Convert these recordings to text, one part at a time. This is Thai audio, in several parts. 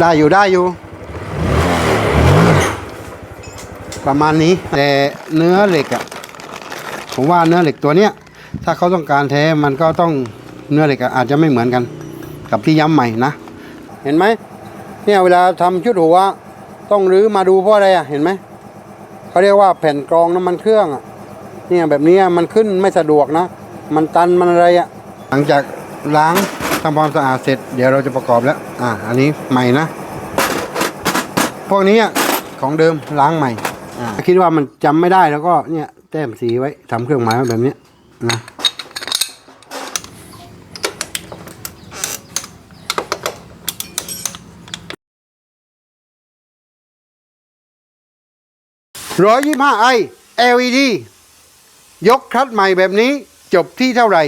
ได้อยู่ได้อยู่ ประมาณนี้แต่เนื้อเหล็กอะผมว่าเนื้อเหล็กตัวเนี้ย ถ้าเขาต้องการแท้มันก็ต้องเนื้อเหล็กออาจจะไม่เหมือนกัน กับที่ย้ำใหม่นะเห็นไหมเนี่ยเวลาทำชุดหัวต้องรื้อมาดูเพราะอะไรอะเห็นไหมเขาเรียกว่าแผ่นกรองน้ำมันเครื่องอะเนี่ยแบบนี้มันขึ้นไม่สะดวกนะ มันตันมันอะไรอะหลังจากล้าง ทำความสะอาดเสร็จเดี๋ยวเราจะประกอบแล้ว อ่า อันนี้ใหม่นะ พวกนี้อะของเดิมล้างใหม่ อ่า คิดว่ามันจำไม่ได้แล้วก็เนี่ยแต้มสีไว้ทำเครื่องหมายแบบนี้นะร้อยยี่ห้าไอ LED ยกคลัดใหม่แบบนี้จบที่เท่าไหร่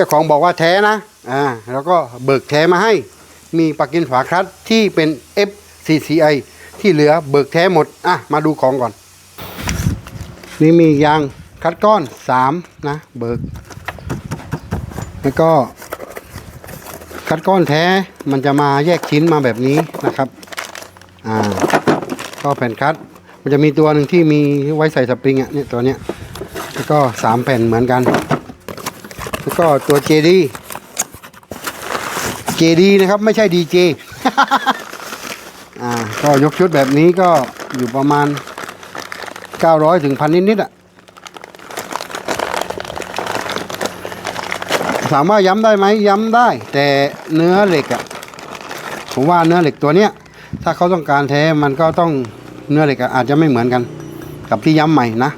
จ้าของบอกว่าแท้นะอ่าแล้วก็เบิกแท้มาให้ มีปลักกินฝาคลัดที่เป็น FCCI ที่เหลือเบิกแท้หมดอะมาดูของก่อน นี่มียางคัดก้อน3นะเบิก แล้วก็ คัดก้อนแท้มันจะมาแยกชิ้นมาแบบนี้นะครับอ่าก็แผ่นคัดมันจะมีตัวหนึ่งที่มีไว้ใส่สปริงอะเนี่ยตัวเนี้ยแล้วก็สามแผ่นเหมือนกัน ก็ตัว JD JD นะครับ ไม่ใช่ DJ อ่าก็ยกชุดแบบนี้ก็อยู่ประมาณ 900 ถึงพันนิดๆอะถามว่าย้ำได้ไหมย้ำได้ แต่เนื้อเหล็กอะผมว่าเนื้อเหล็กตัวเนี้ย ถ้าเขาต้องการแท้มันก็ต้องเนื้อเหล็กออาจจะไม่เหมือนกัน กับที่ย้ำใหม่นะ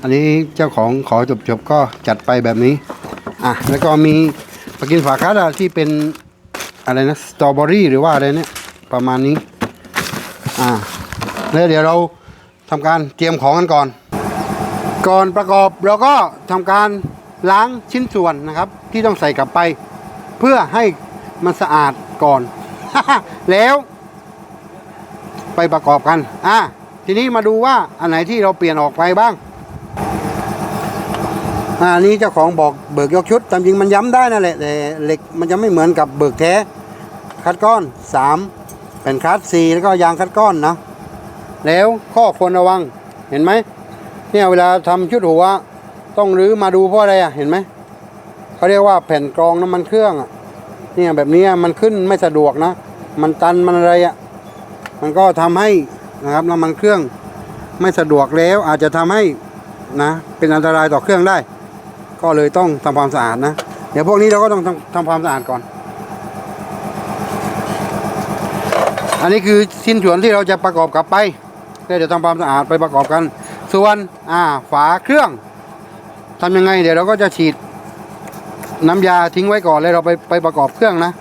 อันนี้เจ้าของขอจบๆก็จัดไปแบบนี้ อะแล้วก็มีปากินฝาคัดอะที่เป็นอะไรนะสตรอเบอรี่หรือว่าอะไรเนี่ยประมาณนี้อ่าแล้วเดี๋ยวเราทำการเตรียมของกันก่อน ก่อนประกอบเราก็ทำการล้างชิ้นส่วนนะครับ ที่ต้องใส่กลับไป เพื่อให้มันสะอาดก่อน แล้วไปประกอบกัน อะ ทีนี้มาดูว่าอันไหนที่เราเปลี่ยนออกไปบ้าง อ่านี่เจ้าของบอกเบิกยกชุดตามจริงมันย้ำได้นั่นแหละแต่เหล็กมันจะไม่เหมือนกับเบิกแท้คัดก้อน3แผ่นคัด4แล้วก็ยางคัดก้อนนะแล้วข้อควรระวังเห็นไหมเนี่ยเวลาทำชุดหัวต้องรื้อมาดูเพราะอะไรอะเห็นไหมเขาเรียกว่าแผ่นกรองน้ำมันเครื่องอะเนี่ยแบบนี้มันขึ้นไม่สะดวกนะ มันตันมันอะไรอะมันก็ทำให้นะครับน้ำมันเครื่องไม่สะดวกแล้วอาจจะทำให้นะเป็นอันตรายต่อเครื่องได้ ก็เลยต้องทำความสะอาดนะ เดี๋ยวพวกนี้เราก็ต้องทำทำความสะอาดก่อน อันนี้คือชิ้นส่วนที่เราจะประกอบกลับไปเดี๋ยวทำความสะอาดไปประกอบกัน ส่วนอ่าฝาเครื่องทำยังไง เดี๋ยวเราก็จะฉีดน้ำยาทิ้งไว้ก่อนแล้วเราไปไปประกอบเครื่องนะ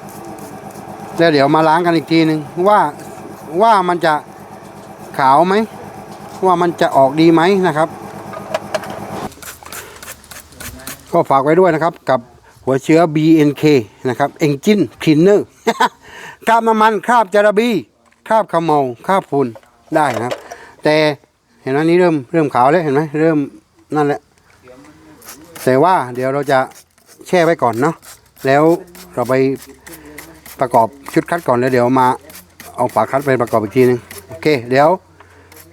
แล้วเดี๋ยวมาล้างกันอีกทีหนึ่งว่าว่ามันจะขาวไหม ว่ามันจะออกดีไหมนะครับ ก็ฝากไว้ด้วยนะครับกับหัวเชื้อ BNK นะครับ Engine Cleaner คราบน้ำมันคราบจาระบีคราบขมเมาคราบฝุ่นได้นะครับ แต่เห็นไหมนี่เริ่มเริ่มขาวแล้วเห็นไหมเริ่มนั่นแหละแต่ว่าเดี๋ยวเราจะแช่ไว้ก่อนเนาะแล้วเราไปประกอบชุดคัดก่อนแล้วเดี๋ยวมาเอาฝาคัดไปประกอบอีกทีหนึงโอเค เดี๋ยว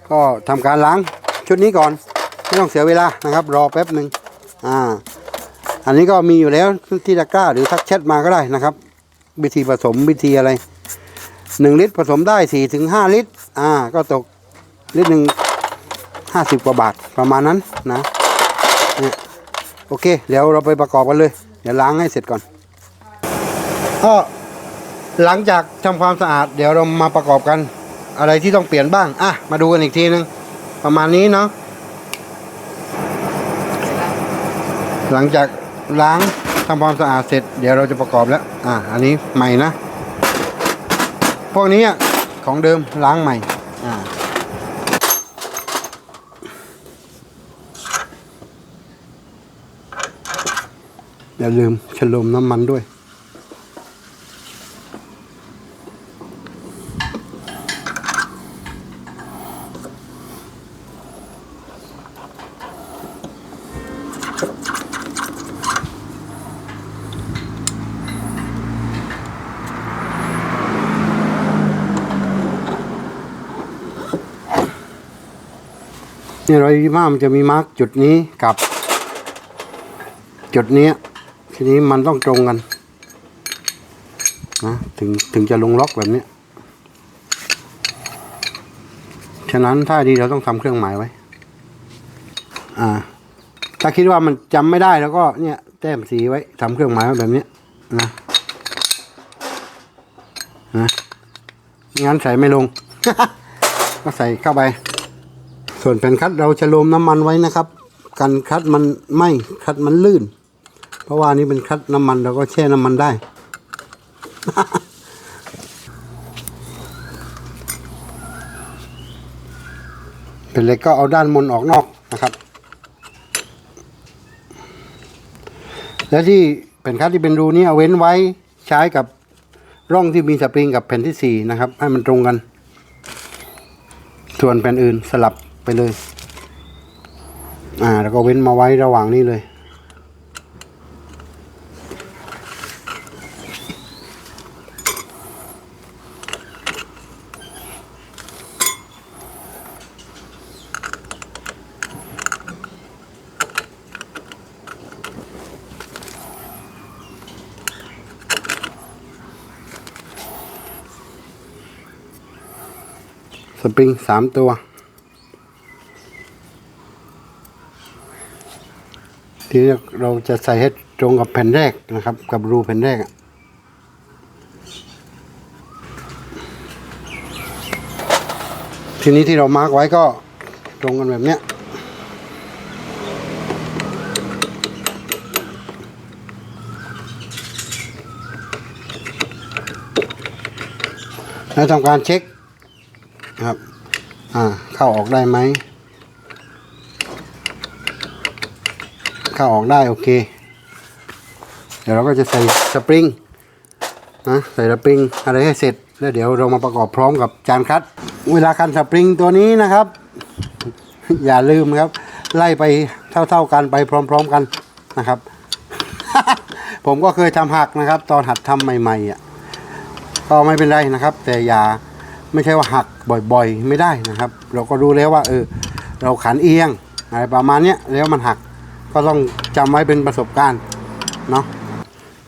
ก็ทำการล้างชุดนี้ก่อนไม่ต้องเสียเวลานะครับ รอแป๊บหนึ่งอ่า อันนี้ก็มีอยู่แล้วที่ตะกร้าหรือทักแชทมาก็ได้นะครับ วิธีผสมวิธีอะไรหนึ่งลิตรผสมได้สี่ถึงห้าลิตร อ่า ก็ตกลิตรหนึ่งห้าสิบกว่าบาทประมาณนั้นนะเนี่ยโอเค เดี๋ยวเราไปประกอบกันเลย เดี๋ยวล้างให้เสร็จก่อนก็หลังจากทำความสะอาด เดี๋ยวเรามาประกอบกัน อะไรที่ต้องเปลี่ยนบ้าง อะ มาดูกันอีกทีนึง ประมาณนี้เนาะหลังจาก ล้างทำความสะอาดเสร็จ เดี๋ยวเราจะประกอบแล้ว อะอันนี้ใหม่นะ พวกนี้อะของเดิมล้างใหม่ อ่าอย่าลืมฉลมน้ำมันด้วย นี่ยรอยยี่ห้ามันจะมีมาร์กจุดนี้กับ จุดนี้ทีนี้มันต้องตรงกันนะถึงถึงจะลงล็อกแบบนี้ฉะนั้นถ้าดีเราต้องทำเครื่องหมายไว้ อ่า ถ้าคิดว่ามันจำไม่ได้แล้วก็เนี่ย แต้มสีไว้ทำเครื่องหมายไว้แบบนี้นะนะไม่งั้นใส่ไม่ลง ก็ใส่เข้าไป ส่วนแผ่นคัดเราจะลมน้ำมันไว้นะครับ กันคัดมันไหมคัดมันลื่น เพราะว่านี่เป็นคัดน้ำมันเราก็แช่น้ำมันได้ เป็นเหล็กก็เอาด้านบนออกนอกนะครับ และที่แผ่นคัดที่เป็นรูนี้เอาเว้นไว้ใช้กับร่องที่มีสปริงกับแผ่นที่สี่นะครับ ให้มันตรงกัน ส่วนแผ่นอื่นสลับ ไปเลย อ่า แล้วก็เว้นมาไว้ระหว่างนี้เลย สปริงสามตัว ทีนี้เราจะใส่ให้ตรงกับแผ่นแรกนะครับ กับรูแผ่นแรกทีนี้ที่เรามาร์กไว้ก็ตรงกันแบบเนี้ยแล้วทำการเช็คครับ อ่า เข้าออกได้ไหม เข้าออกได้โอเค เดี๋ยวเราก็จะใส่สปริงนะใส่สปริงอะไรให้เสร็จ แล้วเดี๋ยวเรามาประกอบพร้อมกับจานคัด เวลาการสปริงตัวนี้นะครับ อย่าลืมครับ ไล่ไปเท่าๆกันไปพร้อม ๆกันนะครับ ผมก็เคยทำหักนะครับ ตอนหัดทำใหม่ๆอะก็ไม่เป็นไรนะครับ แต่อย่าไม่ใช่ว่าหักบ่อยๆ ไม่ได้นะครับ เราก็รู้แล้วว่าเออเราขันเอียงอะไรประมาณเนี้ยแล้วมันหัก ก็ต้องจำไว้เป็นประสบการณ์เนาะ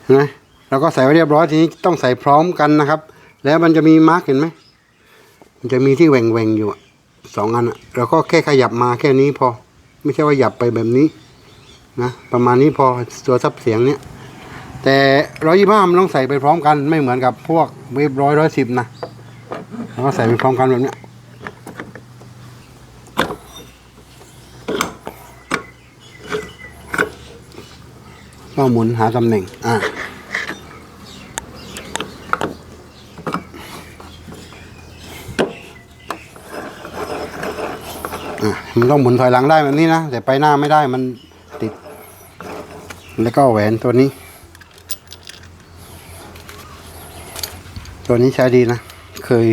เห็นไหมเราก็ใส่ไว้เรียบร้อยทีนี้ต้องใส่พร้อมกันนะครับ แล้วมันจะมีมาร์กเห็นไหมมันจะมีที่แหว่งแหวงๆอยู่สองอันอะเราก็แค่ขยับมาแค่นี้พอ ไม่ใช่ว่าหยับไปแบบนี้นะประมาณนี้พอตัวซับเสียงเนี้ยแต่ร้อยยี่ห้ามันต้องใส่ไปพร้อมกันไม่เหมือนกับพวกเวฟร้อยร้อยสิบนะแล้วก็ใส่ไปพร้อมกันแบบเนี้ย ก็หมุนหาตำแหน่ง อ่าอมันต้องหมุนถอยหลังได้แบบนี้นะ แต่ไปหน้าไม่ได้มันติด แล้วก็แหวนตัวนี้ ตัวนี้ใช้ดีนะ เคย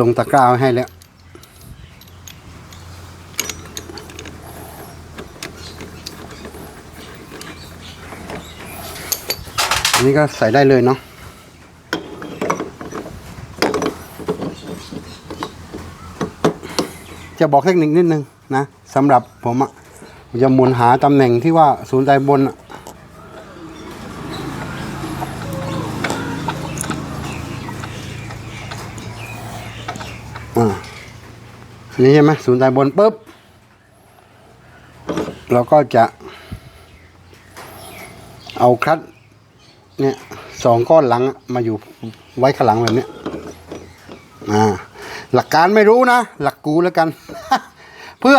ลงตะกร้าให้แล้ว นี้ก็ใส่ได้เลยเนาะจะบอกเทคนิคนิดนึงนะสำหรับผมอะจะหมุนหาตำแหน่งที่ว่าศูนย์ใจบนอ่านนี้ใช่ไหมศูนย์ใจบนปุ๊บ เราก็จะเอาคลัด เนี่ยสองก้อนหลังมาอยู่ไว้ข้างหลังแบบเนี้ยอ่าหลักการไม่รู้นะ หลักกูแล้วกัน เพื่อ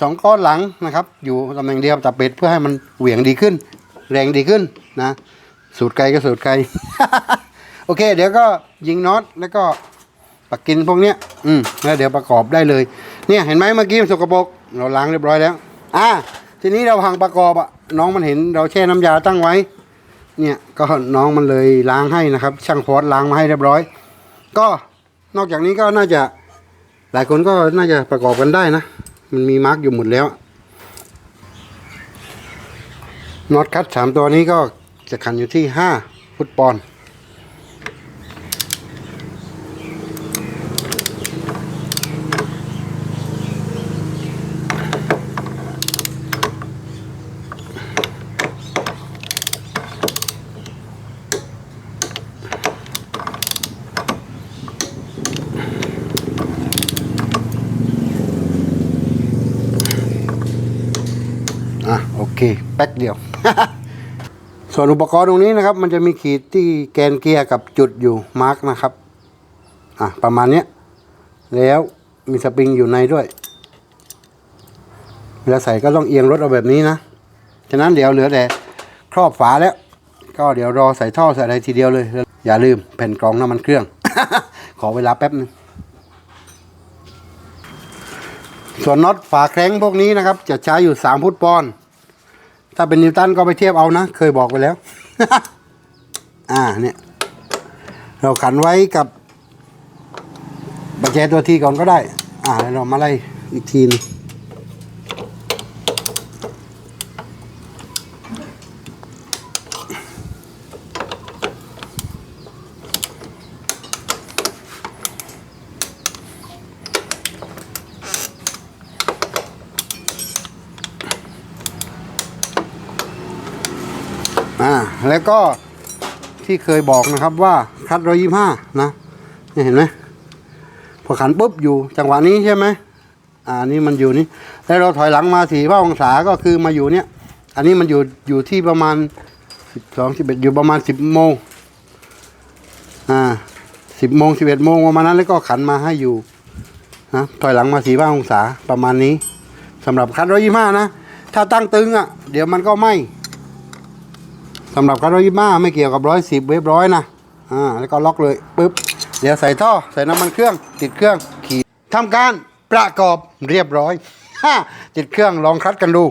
สองก้อนหลังนะครับ อยู่ตำแหน่งเดียวตับเป็ดเพื่อให้มันเหวี่ยงดีขึ้น แรงดีขึ้นนะสูตรไกลก็สูตรไกล โอเค เดี๋ยวก็ยิงน็อตแล้วก็ปักกินพวกเนี้ย อืมแล้วเดี๋ยวประกอบได้เลย เนี่ยเห็นไหมเมื่อกี้สกปรกเราล้างเรียบร้อยแล้ว อ่า ทีนี้เราพังประกอบอะน้องมันเห็นเราแช่น้ำยาตั้งไว้ เนี่ยก็น้องมันเลยล้างให้นะครับ ช่างพอดล้างมาให้เรียบร้อย ก็นอกจากนี้ก็น่าจะหลายคนก็น่าจะประกอบกันได้นะ มันมีมาร์กอยู่หมดแล้วน็อตคัดสามตัวนี้ก็จะขันอยู่ที่ห้าฟุตปอนด์ เค แป๊กเดียว ส่วนอุปกรณ์ตรงนี้นะครับ มันจะมีขีดที่แกนเกียร์กับจุดอยู่มาร์กนะครับอะประมาณนี้แล้วมีสปริงอยู่ในด้วยเวลาใส่ก็ต้องเอียงรถเอาแบบนี้นะฉะนั้นเดี๋ยวเหลือแต่ครอบฝาแล้ว ก็เดี๋ยวรอใส่ท่อใส่อะไรทีเดียวเลย อย่าลืมแผ่นกรองน้ำมันเครื่อง ขอเวลาแป๊บนึงส่วนน็อตฝาแคร้งพวกนี้นะครับ จะใช้อยู่สามฟุตปอนด์ ถ้าเป็นนิวตันก็ไปเทียบเอานะ เคยบอกไปแล้ว อ่าเนี่ย เราขันไว้กับบัแจตัวทีก่อนก็ได้ อ่าเรามาไล่อีกทีนึง อ่าแล้วก็ที่เคยบอกนะครับว่าคัดร้อยยี่ห้านะนี่เห็นไหมพอขันปุ๊บอยู่จังหวะนี้ใช่ไหมอ่านี่มันอยู่นี่แล้วเราถอยหลังมาสี่าองศาก็คือมาอยู่เนี้ยอันนี้มันอยู่อยู่ที่ประมาณสิบสองสิบเอ็ดอยู่ประมาณสิบโมงอ่าสิบโมงสิบเอ็ดโมงประมาณนั้นแล้วก็ขันมาให้อยู่นะถอยหลังมาสี่าองศาประมาณนี้สำหรับคัดร้อยยี่ห้านะถ้าตั้งตึงอะ เดี๋ยวมันก็ไหม สำหรับคันร้อยยี่ห้าไม่เกี่ยวกับร้อยสิบเวฟร้อยนะอ่าแล้วก็ล็อกเลยปึ๊บเดี๋ยวใส่ท่อใส่น้ำมันเครื่อง ติดเครื่องขี่ทำการประกอบเรียบร้อยฮ่าติดเครื่องลองคัดกันดู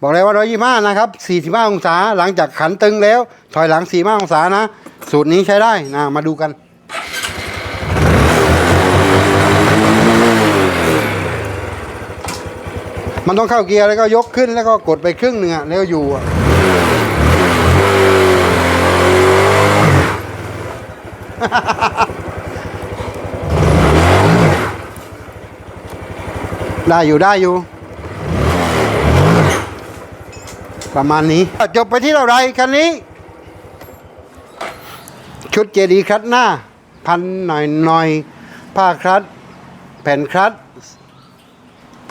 บอกเลยว่าร้อยยี่ห้านะครับสี่สิบห้าองศาหลังจากขันตึงแล้ว ถอยหลังสี่ห้าองศานะ สูตรนี้ใช้ได้นะมาดูกันมันต้องเข้าเกียร์แล้วก็ยกขึ้นแล้วก็กดไปครึ่งหนึ่งอะแล้วอยู่อะ ได้อยู่ได้อยู่ ประมาณนี้ จบไปที่เราไรคันนี้ ชุดเจดีครัดหน้า พันหน่อยหน่อยผ้าครัด แผ่นครัด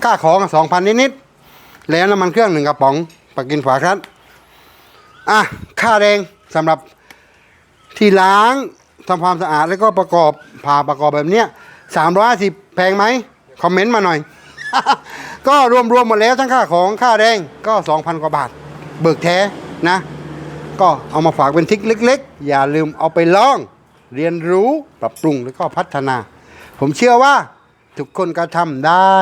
ค่าของสองพันนิดๆแล้วน้ำมันเครื่องหนึ่งกระป๋องปากกินฝาครัด อะ ค่าแรงสำหรับที่ล้าง ทำความสะอาดแล้วก็ประกอบผ่าประกอบแบบเนี้ยสามร้อยสิบแพงไหมคอมเมนต์มาหน่อย ก็รวมรวมหมดแล้วทั้งค่าของค่าแรงก็สองพันกว่าบาท เบิกแท้นะ ก็เอามาฝากเป็นทิกเล็ก ๆ อย่าลืมเอาไปลอง เรียนรู้ปรับปรุงแล้วก็พัฒนา ผมเชื่อว่าทุกคนก็ทำได้